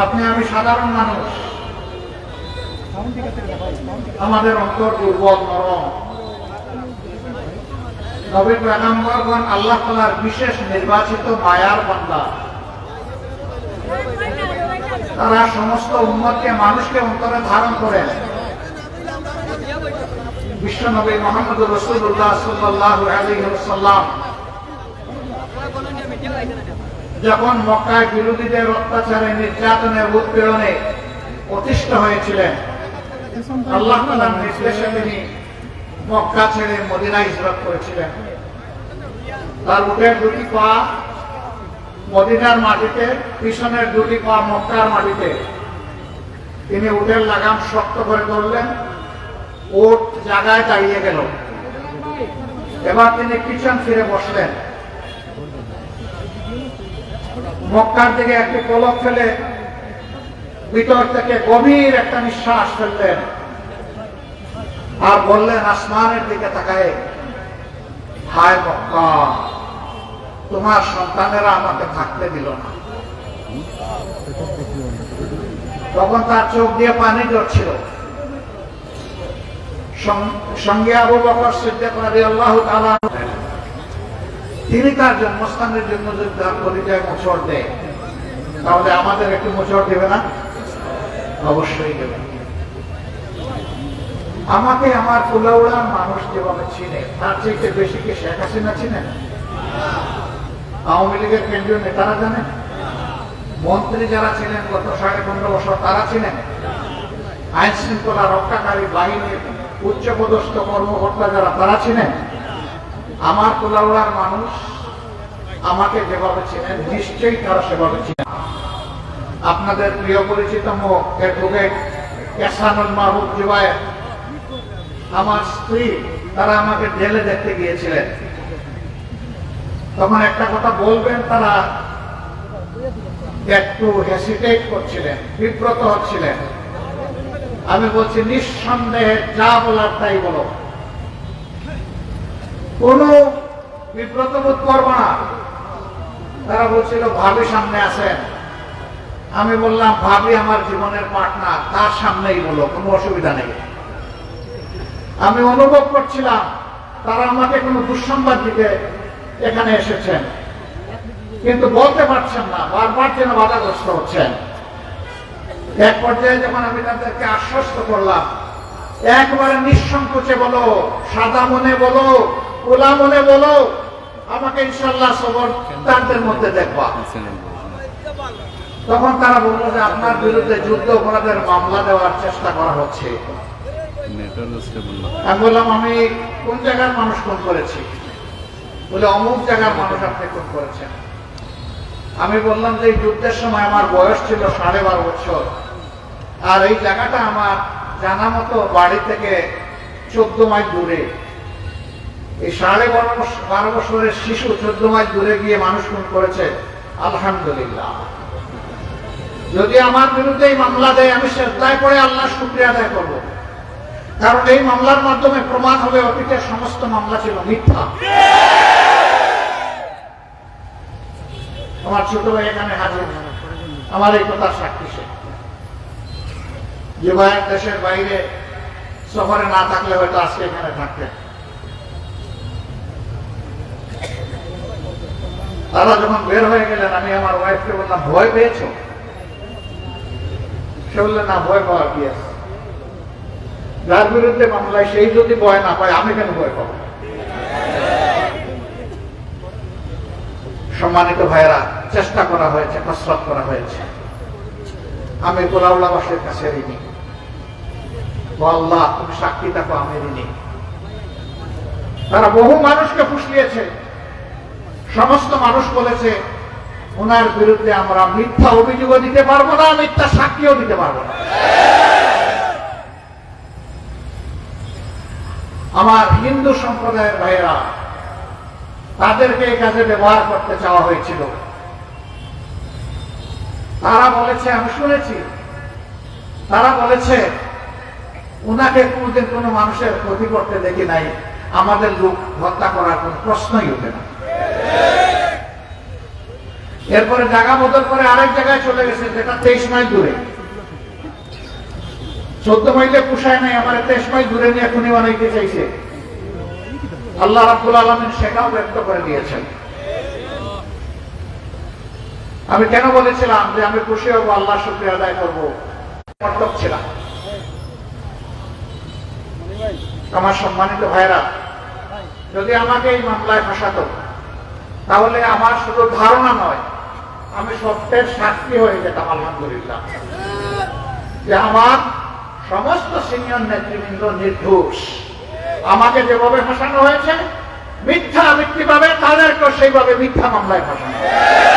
আপনি আমি সাধারণ মানুষ। আমাদের অন্তর দুর্বল, নরম। নবী পেগাম্বরগণ আল্লাহ তালার বিশেষ নির্বাচিত মায়ার বান্দা। তারা সমস্ত উন্মতকে মানুষকে অন্তরে ধারণ করেন। বিশ্বনবী মোহাম্মদ রসুল্লাহ সাল্লাহ আলহিহাল্লাম যখন মক্কায় বিরোধীদের অত্যাচারে নির্যাতনের উৎপীড়নে অতিষ্ঠ হয়েছিলেন, আল্লাহ তালার নির্দেশে তিনি মক্কা ছেড়ে মদিনা হিজরত করেছিলেন। তার উঠের দুটি পা মদিনার মাটিতে, পিছনের দুটি পা মক্কার মাটিতে। তিনি উঠের লাগাম শক্ত করে ধরলেন ওট জায়গায় দাঁড়িয়ে গেল। এবার তিনি পিছন ফিরে বসলেন। মক্কার দিকে একটি পলক ফেলে ভিতর থেকে গভীর একটা নিঃশ্বাস ফেললেন। আর বললেন, আসমানের দিকে তাকায়, হায় মক্কা, তোমার সন্তানেরা আমাকে থাকতে দিল না। তখন তার চোখ দিয়ে পানি সং- সঙ্গে আবু বকর সিদ্দিক রাদিয়াল্লাহু তাআলা তিনি তার জন্মস্থানের জন্য যদি তার পরিচয় মোচড় দেয়। তাহলে আমাদের একটু মোচড় দেবে না? অবশ্যই দেবে। আমাকে আমার কুলাউড়ার মানুষ যেভাবে চিনে, তার চেয়ে বেশি কি শেখ হাসিনা চিনেন আওয়ামী লীগের কেন্দ্রীয় নেতারা জানেন মন্ত্রী যারা ছিলেন গত সাড়ে পনেরো বছর, তারা ছিলেন আইন শৃঙ্খলা রক্ষাকারী বাহিনীর উচ্চপদস্থ কর্মকর্তা যারা, তারা ছিলেন আমার কোলাউড়ার মানুষ আমাকে যেভাবে ছিলেন নিশ্চয়ই তারা সেভাবে ছিলেন আপনাদের প্রিয় পরিচিত আমার স্ত্রী, তারা আমাকে জেলে দেখতে গিয়েছিলেন। তখন একটা কথা বলবেন, তারা একটু হেসিটেট করছিলেন, বিব্রত হচ্ছিলেন। আমি বলছি, নিঃসন্দেহে যা বলার তাই বলো। কোন বিব্রত বোধ করব না। তারা বলছিল, ভাবি সামনে আছেন। আমি বললাম, ভাবি আমার জীবনের পার্টনার, তার সামনেই বলো, কোনো অসুবিধা নেই। আমি অনুভব করছিলাম, তারা আমাকে কোনো দুঃসংবাদ দিতে এখানে এসেছেন। কিন্তু বলতে পারছেন না, বারবার যেন বাধাগ্রস্ত হচ্ছেন। এক পর্যায়ে যখন আমি তাদেরকে আশ্বস্ত করলাম, একবারে নিঃসংকোচে বলো, সাদা মনে বলো কোলা মনে বলো, আমাকে ইনশাল্লাহ সবর তাদের মধ্যে দেখবা। তখন তারা বলল যে, আপনার বিরুদ্ধে যুদ্ধ অপরাধের মামলা দেওয়ার চেষ্টা করা হচ্ছে। আমি বললাম, আমি কোন জায়গার মানুষ খুন করেছি? বলে, অমুক জায়গার মানুষ আপনি খুন করেছেন। আমি বললাম যে যুদ্ধের সময় আমার বয়স ছিল সাড়ে বারো বছর। আর এই জায়গাটা আমার জানা মতো বাড়ি থেকে চোদ্দ মাইল দূরে। এই সাড়ে বারো বছ- বারো বছরের শিশু চোদ্দ মাইল দূরে গিয়ে মানুষ খুন করেছে, আলহামদুলিল্লাহ। যদি আমার বিরুদ্ধে এই মামলা দেয়, আমি শ্রদ্ধায় পড়ে আল্লাহ শুক্রিয়া আদায় করব। কারণ এই মামলার মাধ্যমে প্রমাণ হবে অতীতের সমস্ত মামলা ছিল মিথ্যা। আমার ছোট ভাই এখানে হাজির। আমার এই কথা সাক্ষী সে। যে ভাইয়ের দেশের বাইরে সফরে না থাকলে হয়তো আজকে এখানে থাকতেন। তারা যখন বের হয়ে গেলেন, আমি আমার ওয়াইফকে বললাম, ভয় পেয়েছ? সে বললেন না, ভয় পাওয়ার কি আছে? যার বিরুদ্ধে মামলায় সেই যদি ভয় না পায়, আমি কেন ভয় পাবো? সম্মানিত ভাইয়েরা, চেষ্টা করা হয়েছে, কসরত করা হয়েছে। আমি কোলাউলাবাসের কাছে ঋণী। আল্লাহ, তুমি সাক্ষী থাকো, আমি ঋণী। তারা বহু মানুষকে ফুসলিয়েছে। সমস্ত মানুষ বলেছে, ওনার বিরুদ্ধে আমরা মিথ্যা অভিযোগও দিতে পারব না, মিথ্যা সাক্ষীও দিতে পারব না। আমার হিন্দু সম্প্রদায়ের ভাইয়েরা, তাদেরকে এই কাজে ব্যবহার করতে চাওয়া হয়েছিল। তারা বলেছে, আমি শুনেছি, তারা বলেছে উনাকে কোনদিন কোনো মানুষের ক্ষতি করতে দেখি নাই, আমাদের লোক হত্যা করার কোন প্রশ্নই ওঠে না। এরপরে জায়গা বদল করে আরেক জায়গায় চলে গেছে, যেটা তেইশ মাইল দূরে। চোদ্দ মাইলে পোষায় নাই আমার তেইশ মাইল দূরে নিয়ে এখনই বানাইতে চাইছে। আল্লাহ রাব্বুল আলমিন সেটাও ব্যক্ত করে দিয়েছেন। আমি কেন বলেছিলাম যে আমি খুশি হব, আল্লাহ শুক্রিয়া আদায় করব? মটক ছিলাম আমার সম্মানিত ভাইরা যদি আমাকে এই মামলায় ফাঁসাতো তাহলে আমার শুধু ধারণা নয়, আমি সত্যের সাক্ষী হয়ে যেতাম, আলহামদুলিল্লাহ যে আমার সমস্ত সিনিয়র নেতৃবৃন্দ নির্দোষ আমাকে যেভাবে ফাঁসানো হয়েছে, মিথ্যা পাবে তাদেরকে সেইভাবে মিথ্যা মামলায় ফাঁসানো হয়েছে।